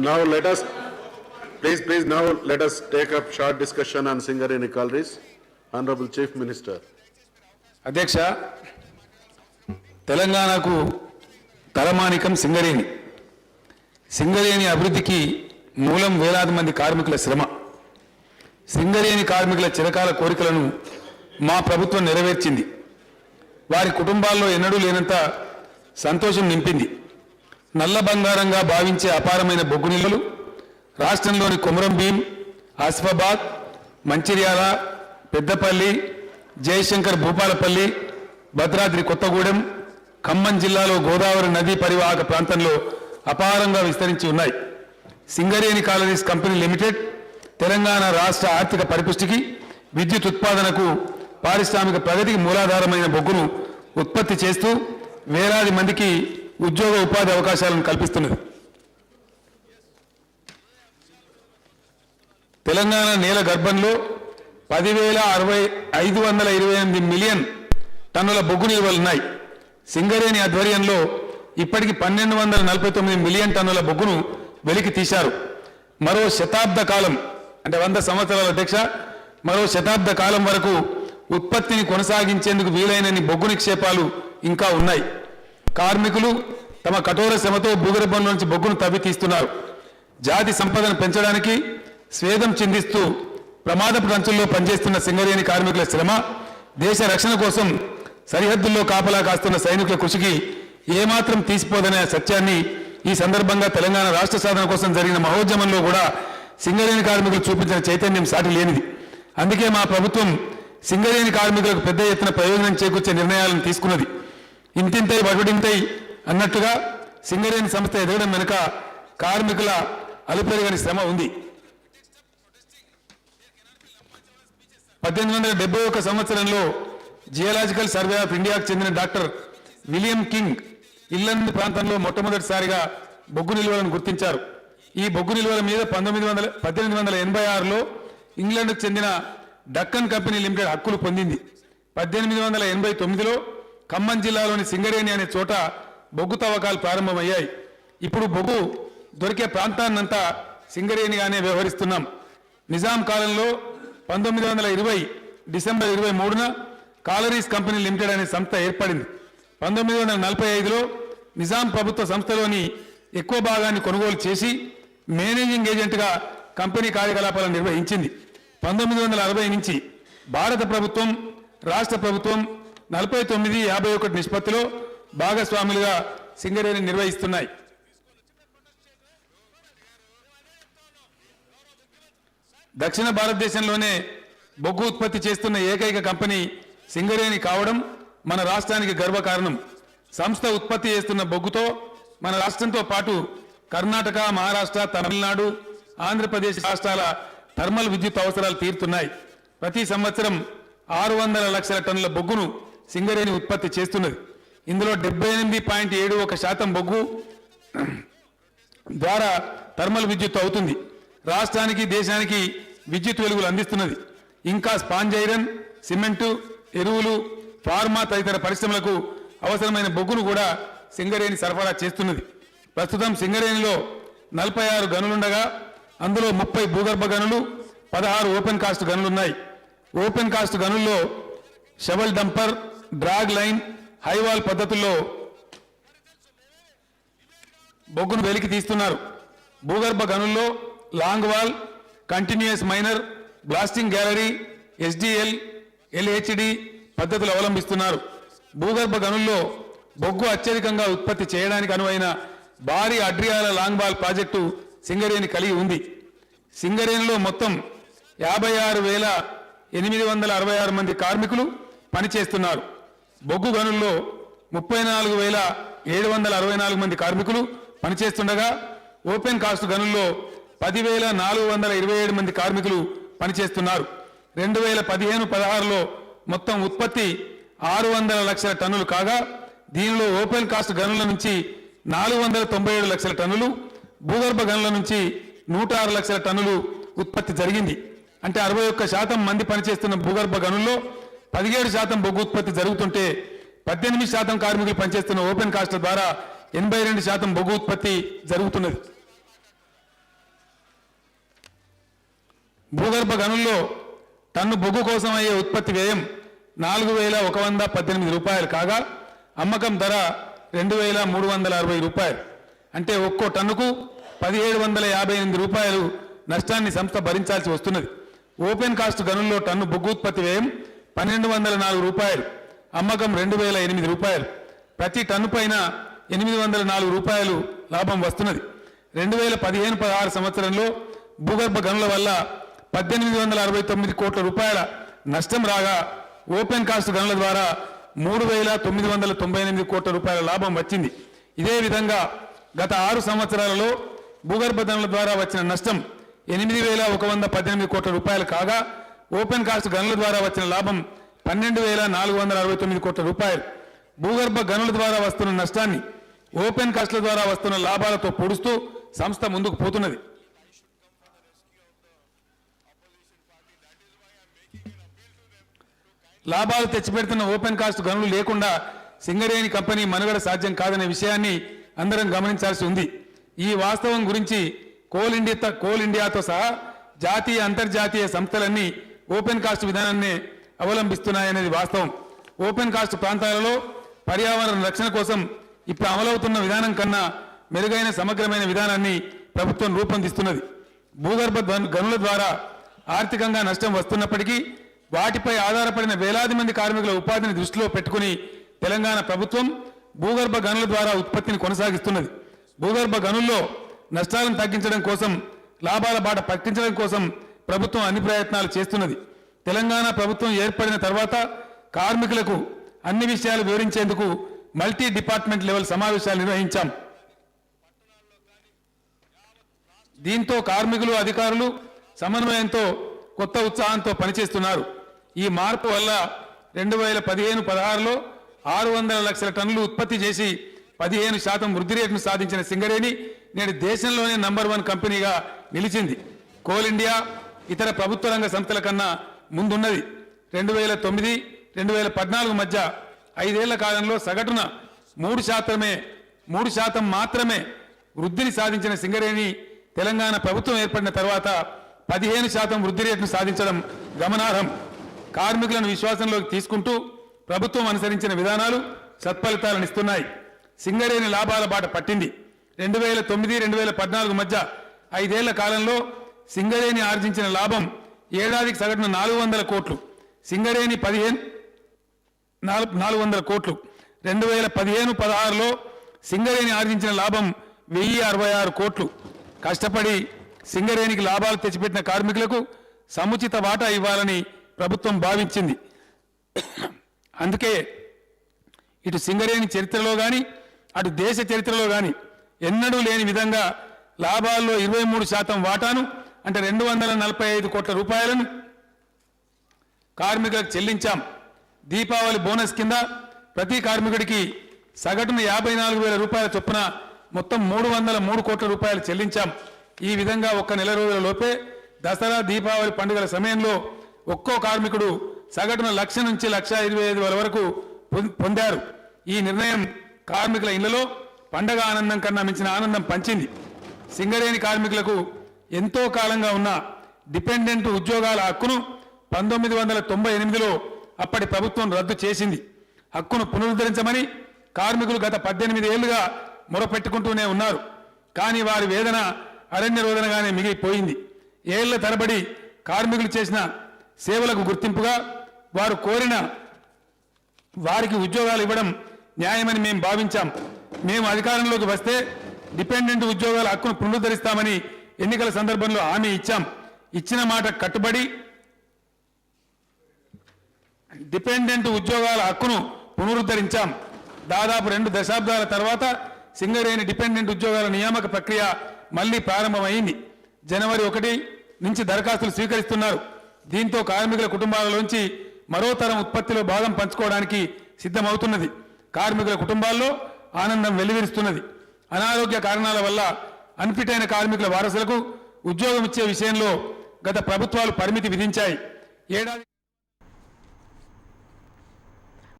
Now let us, please, please, now let us take up short discussion on Singareni Collieries. Honorable Chief Minister. అధ్యక్ష తెలంగాణకు తలమానికం సింగరేణి సింగరేణి అభివృద్ధికి మూలం వేలాది మంది కార్మికుల శ్రమ సింగరేణి కార్మికుల చిరకాల కోరికలను మా ప్రభుత్వం నెరవేర్చింది వారి కుటుంబాల్లో ఎన్నడూ లేనంత సంతోషం నింపింది నల్ల బంగారంగా భావించే అపారమైన బొగ్గు నిల్వలు రాష్ట్రంలోని కొమరం భీం ఆసిఫాబాద్ మంచిర్యాల పెద్దపల్లి జయశంకర్ భూపాలపల్లి భద్రాద్రి కొత్తగూడెం ఖమ్మం జిల్లాలో గోదావరి నదీ పరివాహక ప్రాంతంలో అపారంగా విస్తరించి ఉన్నాయి. Singareni collieries company limited Telangana రాష్ట్ర ఆర్థిక పరిపుష్టికి విద్యుత్ ఉత్పాదనకు పారిశ్రామిక ప్రగతికి మూలాధారమైన బొగ్గును ఉత్పత్తి చేస్తూ వేలాది మందికి ఉద్యోగ ఉపాధి అవకాశాలను కల్పిస్తున్నది. తెలంగాణ నేల గర్భంలో పదివేల అరవై ఐదు వందల ఇరవై ఎనిమిది మిలియన్ టన్నుల బొగ్గు నిల్వలున్నాయి సింగరేణి ఆధ్వర్యంలో ఇప్పటికి పన్నెండు వందల నలభై తొమ్మిది మిలియన్ టన్నుల బొగ్గును వెలికి తీశారు. మరో శతాబ్ద కాలం అంటే వంద సంవత్సరాల అధ్యక్ష మరో శతాబ్ద కాలం వరకు ఉత్పత్తిని కొనసాగించేందుకు వీలైనన్ని బొగ్గు నిక్షేపాలు ఇంకా ఉన్నాయి. కార్మికులు తమ కఠోర శ్రమతో భూగర్భం నుంచి బొగ్గును తవ్వి తీస్తున్నారు. జాతి సంపదను పెంచడానికి స్వేదం చిందిస్తూ ప్రమాదపు రంచుల్లో పనిచేస్తున్న సింగరేణి కార్మికుల శ్రమ దేశ రక్షణ కోసం సరిహద్దుల్లో కాపలా కాస్తున్న సైనికుల కృషికి ఏమాత్రం తీసిపోదనే సత్యాన్ని ఈ సందర్భంగా తెలంగాణ రాష్ట్ర సాధన కోసం జరిగిన మహోద్యమంలో కూడా సింగరేణి కార్మికులు చూపించిన చైతన్యం సాటి లేనిది. అందుకే మా ప్రభుత్వం సింగరేణి కార్మికులకు పెద్ద ఎత్తున ప్రయోజనం చేకూర్చే నిర్ణయాలను తీసుకున్నది. ఇంతింతై వడుడింతై అన్నట్టుగా సింగరేణి సంస్థ ఎదగడం వెనుక కార్మికుల అలుపెరగని శ్రమ ఉంది. పద్దెనిమిది వందల డెబ్బై ఒక సంవత్సరంలో జియోలాజికల్ సర్వే ఆఫ్ ఇండియాకు చెందిన డాక్టర్ విలియం కింగ్ ఇల్లందు ప్రాంతంలో మొట్టమొదటిసారిగా బొగ్గు నిల్వలను గుర్తించారు. ఈ బొగ్గు నిల్వల మీద పంతొమ్మిది వందల పద్దెనిమిది వందల ఎనభై ఆరులో ఇంగ్లాండ్కు చెందిన డక్కన్ కంపెనీ లిమిటెడ్ హక్కులు పొందింది. పద్దెనిమిది వందల ఎనభై తొమ్మిదిలో ఖమ్మం జిల్లాలోని సింగరేణి అనే చోట బొగ్గు తవ్వకాలు ప్రారంభమయ్యాయి. ఇప్పుడు బొగ్గు దొరికే ప్రాంతాన్నంతా సింగరేణిగానే వ్యవహరిస్తున్నాం. నిజాం కాలంలో పంతొమ్మిది వందల ఇరవై డిసెంబర్ ఇరవై మూడున కాలరీస్ కంపెనీ లిమిటెడ్ అనే సంస్థ ఏర్పడింది. పంతొమ్మిది వందల నలభై ఐదులో నిజాం ప్రభుత్వ సంస్థలోని ఎక్కువ భాగాన్ని కొనుగోలు చేసి మేనేజింగ్ ఏజెంట్గా కంపెనీ కార్యకలాపాలను నిర్వహించింది. పంతొమ్మిది వందల అరవై నుంచి భారత ప్రభుత్వం రాష్ట్ర ప్రభుత్వం నలభై తొమ్మిది యాభై ఒకటి నిష్పత్తిలో భాగస్వాములుగా సింగరేణి నిర్వహిస్తున్నాయి. దక్షిణ భారతదేశంలోనే బొగ్గు ఉత్పత్తి చేస్తున్న ఏకైక కంపెనీ సింగరేణి కావడం మన రాష్ట్రానికి గర్వకారణం. సంస్థ ఉత్పత్తి చేస్తున్న బొగ్గుతో మన రాష్ట్రంతో పాటు కర్ణాటక మహారాష్ట్ర తమిళనాడు ఆంధ్రప్రదేశ్ రాష్ట్రాల థర్మల్ విద్యుత్ అవసరాలు తీరుతున్నాయి. ప్రతి సంవత్సరం ఆరు వందల లక్షల టన్నుల బొగ్గును సింగరేణి ఉత్పత్తి చేస్తున్నది. ఇందులో డెబ్బై ఎనిమిది పాయింట్ ఏడు ఒక శాతం బొగ్గు ద్వారా థర్మల్ విద్యుత్ అవుతుంది. రాష్ట్రానికి దేశానికి విద్యుత్ వెలుగులు అందిస్తున్నది. ఇంకా స్పాంజ్ ఐరన్ సిమెంటు ఎరువులు ఫార్మా తదితర పరిశ్రమలకు అవసరమైన బొగ్గును కూడా సింగరేణి సరఫరా చేస్తున్నది. ప్రస్తుతం సింగరేణిలో నలభై ఆరు గనులుండగా అందులో ముప్పై భూగర్భ గనులు పదహారు ఓపెన్ కాస్ట్ గనులున్నాయి. Open cast గనుల్లో shovel dumper drag line highwall పద్ధతుల్లో బొగ్గును వెలికి తీస్తున్నారు. భూగర్భ గనుల్లో long wall continuous miner blasting gallery SDL LHD పద్ధతులు అవలంబిస్తున్నారు. భూగర్భ గనుల్లో బొగ్గు అత్యధికంగా ఉత్పత్తి చేయడానికి అనువైన భారీ Adriyala long wall project Singareni కలిగి ఉంది. సింగరేణిలో మొత్తం యాభై ఆరు వేల ఎనిమిది వందల అరవై ఆరు మంది కార్మికులు పనిచేస్తున్నారు. బొగ్గు గనుల్లో ముప్పై నాలుగు వేల ఏడు వందల అరవై నాలుగు మంది కార్మికులు పనిచేస్తుండగా ఓపెన్ కాస్ట్ గనుల్లో పదివేల నాలుగు వందల ఇరవై ఏడు మంది కార్మికులు పనిచేస్తున్నారు. రెండు వేల పదిహేను పదహారులో మొత్తం ఉత్పత్తి ఆరు వందల లక్షల టన్నులు కాగా దీనిలో ఓపెన్ కాస్ట్ గనుల నుంచి నాలుగు వందల తొంభై ఏడు లక్షల టన్నులు భూగర్భ గనుల నుంచి నూట ఆరు లక్షల టన్నులు ఉత్పత్తి జరిగింది. అంటే అరవై ఒక్క శాతం మంది పనిచేస్తున్న భూగర్భ గనుల్లో పదిహేడు శాతం బొగ్గు ఉత్పత్తి జరుగుతుంటే పద్దెనిమిది శాతం కార్మికులు పనిచేస్తున్న ఓపెన్ కాస్ట్ ద్వారా ఎనభై రెండు శాతం బొగ్గు ఉత్పత్తి జరుగుతున్నది. భూగర్భ గనుల్లో టన్ను బొగ్గు కోసం అయ్యే ఉత్పత్తి వ్యయం నాలుగు వేల ఒక వంద పద్దెనిమిది రూపాయలు కాగా అమ్మకం ధర రెండు వేల మూడు వందల అరవై రూపాయలు. అంటే ఒక్కో టన్నుకు పదిహేడు వందల యాభై ఎనిమిది రూపాయలు నష్టాన్ని సంస్థ భరించాల్సి వస్తున్నది. ఓపెన్ కాస్ట్ గనుల్లో టన్ను బొగ్గు ఉత్పత్తి వ్యయం పన్నెండు వందల నాలుగు రూపాయలు అమ్మకం రెండు వేల ఎనిమిది రూపాయలు. ప్రతి టన్ను పైన ఎనిమిది వందల నాలుగు రూపాయలు లాభం వస్తున్నది. రెండు వేల పదిహేను పదహారు సంవత్సరంలో భూగర్భ గనుల వల్ల పద్దెనిమిది వందల అరవై తొమ్మిది కోట్ల రూపాయల నష్టం రాగా ఓపెన్ కాస్ట్ గనుల ద్వారా మూడు వేల తొమ్మిది వందల తొంభై ఎనిమిది కోట్ల రూపాయల లాభం వచ్చింది. ఇదే విధంగా గత ఆరు సంవత్సరాలలో భూగర్భ గనుల ద్వారా వచ్చిన నష్టం ఎనిమిది వేల ఒక వంద పద్దెనిమిది కోట్ల రూపాయలు కాగా ఓపెన్ కాస్ట్ గనుల ద్వారా వచ్చిన లాభం పన్నెండు వేల నాలుగు వందల అరవై తొమ్మిది కోట్ల రూపాయలు. భూగర్భ గనుల ద్వారా వస్తున్న నష్టాన్ని ఓపెన్ కాస్ట్ల ద్వారా వస్తున్న లాభాలతో పొడుస్తూ సంస్థ ముందుకు పోతున్నది. లాభాలు తెచ్చిపెడుతున్న ఓపెన్ కాస్ట్ గనులు లేకుండా సింగరేణి కంపెనీ మనుగడ సాధ్యం కాదనే విషయాన్ని అందరం గమనించాల్సి ఉంది. ఈ వాస్తవం గురించి కోల్ ఇండియా కోల్ ఇండియాతో సహా జాతీయ అంతర్జాతీయ సంస్థలన్నీ ఓపెన్ కాస్ట్ విధానాన్ని అవలంబిస్తున్నాయనేది వాస్తవం. ఓపెన్ కాస్ట్ ప్రాంతాలలో పర్యావరణ రక్షణ కోసం ఇప్పుడు అమలవుతున్న విధానం కన్నా మెరుగైన సమగ్రమైన విధానాన్ని ప్రభుత్వం రూపొందిస్తున్నది. భూగర్భ గనుల ద్వారా ఆర్థికంగా నష్టం వస్తున్నప్పటికీ వాటిపై ఆధారపడిన వేలాది మంది కార్మికుల ఉపాధిని దృష్టిలో పెట్టుకుని తెలంగాణ ప్రభుత్వం భూగర్భ గనుల ద్వారా ఉత్పత్తిని కొనసాగిస్తున్నది. భూగర్భ గనుల్లో నష్టాలను తగ్గించడం కోసం లాభాల బాట పట్టించడం కోసం ప్రభుత్వం అన్ని ప్రయత్నాలు చేస్తున్నది. తెలంగాణ ప్రభుత్వం ఏర్పడిన తర్వాత కార్మికులకు అన్ని విషయాలు వివరించేందుకు మల్టీ డిపార్ట్మెంట్ లెవెల్ సమావేశాలు నిర్వహించాం. దీంతో కార్మికులు అధికారులు సమన్వయంతో కొత్త ఉత్సాహంతో పనిచేస్తున్నారు. ఈ మార్పు వల్ల రెండు వేల పదిహేను పదహారులో ఆరు వందల లక్షల టన్నులు ఉత్పత్తి చేసి పదిహేను శాతం వృద్ధి రేటును సాధించిన సింగరేణి నేడు దేశంలోనే నంబర్ వన్ కంపెనీగా నిలిచింది. కోల్ ఇండియా ఇతర ప్రభుత్వ రంగ సంస్థల కన్నా ముందున్నది. రెండు వేల తొమ్మిది రెండు వేల పద్నాలుగు మధ్య ఐదేళ్ళ కాలంలో సగటున మూడు శాతమే మూడు శాతం మాత్రమే వృద్ధిని సాధించిన సింగరేణి తెలంగాణ ప్రభుత్వం ఏర్పడిన తర్వాత పదిహేను శాతం వృద్ధి రేటును సాధించడం గమనార్హం. కార్మికులను విశ్వాసంలోకి తీసుకుంటూ ప్రభుత్వం అనుసరించిన విధానాలు సత్ఫలితాలను ఇస్తున్నాయి. సింగరేణి లాభాల బాట పట్టింది. రెండు వేల తొమ్మిది రెండు వేల పద్నాలుగు మధ్య ఐదేళ్ళ కాలంలో సింగరేణి ఆర్జించిన లాభం ఏడాదికి సగటున నాలుగు వందల కోట్లు. సింగరేణి పదిహేను నాలుగు నాలుగు వందల కోట్లు. రెండు వేల పదిహేను పదహారులో సింగరేణి ఆర్జించిన లాభం వెయ్యి అరవై ఆరు కోట్లు. కష్టపడి సింగరేణికి లాభాలు తెచ్చిపెట్టిన కార్మికులకు సముచిత వాటా ఇవ్వాలని ప్రభుత్వం భావించింది. అందుకే ఇటు సింగరేణి చరిత్రలో కానీ అటు దేశ చరిత్రలో కానీ ఎన్నడూ లేని విధంగా లాభాల్లో ఇరవై మూడు శాతం వాటాను అంటే రెండు వందల నలభై ఐదు కోట్ల రూపాయలను కార్మికులకు చెల్లించాం. దీపావళి బోనస్ కింద ప్రతి కార్మికుడికి సగటున యాభై నాలుగు వేల రూపాయల చొప్పున మొత్తం మూడు వందల మూడు కోట్ల రూపాయలు చెల్లించాం. ఈ విధంగా ఒక్క నెల రోజుల లోపే దసరా దీపావళి పండుగల సమయంలో ఒక్కో కార్మికుడు సగటున లక్ష నుంచి లక్ష ఇరవై ఐదు వేల వరకు పొందారు. ఈ నిర్ణయం కార్మికుల ఇళ్ళలో పండగ ఆనందం కన్నా మించిన ఆనందం పంచింది. సింగరేణి కార్మికులకు ఎంతో కాలంగా ఉన్న డిపెండెంట్ ఉద్యోగాల హక్కును పంతొమ్మిది వందల తొంభై ఎనిమిదిలో అప్పటి ప్రభుత్వం రద్దు చేసింది. హక్కును పునరుద్ధరించమని కార్మికులు గత పద్దెనిమిది ఏళ్ళుగా మొరపెట్టుకుంటూనే ఉన్నారు. కానీ వారి వేదన అరణ్య రోదనగానే మిగిలిపోయింది. ఏళ్ళ తరబడి కార్మికులు చేసిన సేవలకు గుర్తింపుగా వారు కోరిన వారికి ఉద్యోగాలు ఇవ్వడం న్యాయమని మేము భావించాం. మేము అధికారంలోకి వస్తే డిపెండెంట్ ఉద్యోగాల హక్కును పునరుద్ధరిస్తామని ఎన్నికల సందర్భంలో హామీ ఇచ్చాం. ఇచ్చిన మాట కట్టుబడి డిపెండెంట్ ఉద్యోగాల హక్కును పునరుద్ధరించాం. దాదాపు రెండు దశాబ్దాల తర్వాత సింగరేణి డిపెండెంట్ ఉద్యోగాల నియామక ప్రక్రియ మళ్ళీ ప్రారంభమైంది. జనవరి ఒకటి నుంచి దరఖాస్తులు స్వీకరిస్తున్నారు. దీంతో కార్మికుల కుటుంబాలలోంచి మరో తరం ఉత్పత్తిలో భాగం పంచుకోవడానికి సిద్ధమవుతున్నది. కార్మికుల కుటుంబాల్లో ఆనందం వెలువరిస్తున్నది. అనారోగ్య కారణాల వల్ల అన్ఫిట్ అయిన కార్మికుల వారసులకు ఉద్యోగం ఇచ్చే విషయంలో గత ప్రభుత్వాలు పరిమితి విధించాయి. ఏడాది